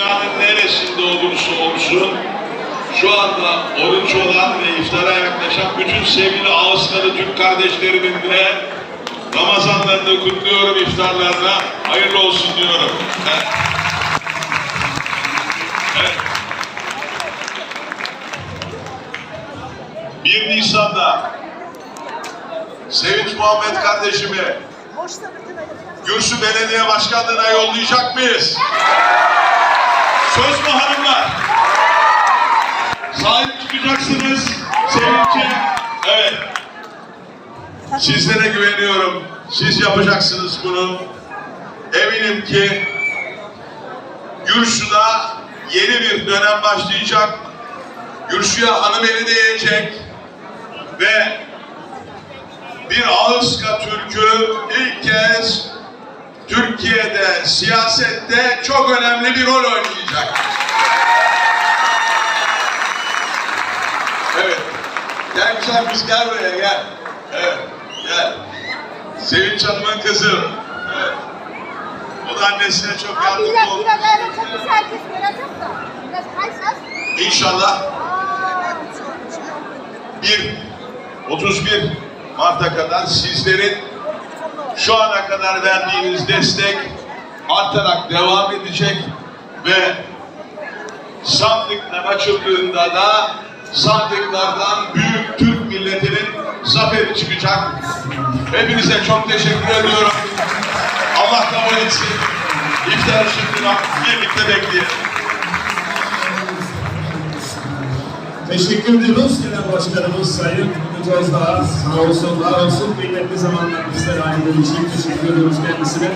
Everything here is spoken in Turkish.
Dünyanın neresinde olursa olsun şu anda oruç olan ve iftara yaklaşan bütün sevgili Ağızları Türk kardeşlerimin de Ramazanlarını kutluyorum iftarlarına. Hayırlı olsun diyorum. Evet. Evet. 1 Nisan'da Sevinç Muhammed kardeşimi Gürsü Belediye Başkanlığı'na yollayacak mıyız? Söz mü hanımlar? Sahip çıkacaksınız Sevinç'e. Evet. Sizlere güveniyorum. Siz yapacaksınız bunu. Eminim ki Gürsü'da yeni bir dönem başlayacak. Gürsü'ye hanım eli değecek ve bir Ağızka Türk'ü ilk kez Türkiye'de, siyasette çok önemli bir rol oynayacak. Evet. Gel güzel kız gel buraya gel. Evet. Gel. Sevinç Hanım'ın kızı. Evet. O da annesine çok Abi yardımcı biraz, oldu. biraz öyle çok güzel herkes görecek da. Biraz kaysas. İnşallah Aa, 1 31 Mart'a kadar sizlerin şu ana kadar verdiğiniz destek artarak devam edecek ve sandıklar açıldığında da sandıklardan büyük Türk milletinin zaferi çıkacak. Hepinize çok teşekkür ediyorum. Allah kabul etsin. İftar şimdi birlikte bekleyelim. Teşekkür ediyoruz Genel Başkanımız Sayın Ümit Özdağ. Sağ olsun, var olsun. Kıymetli zamanlar bizlere ayırdığı için teşekkür ediyoruz kendisine.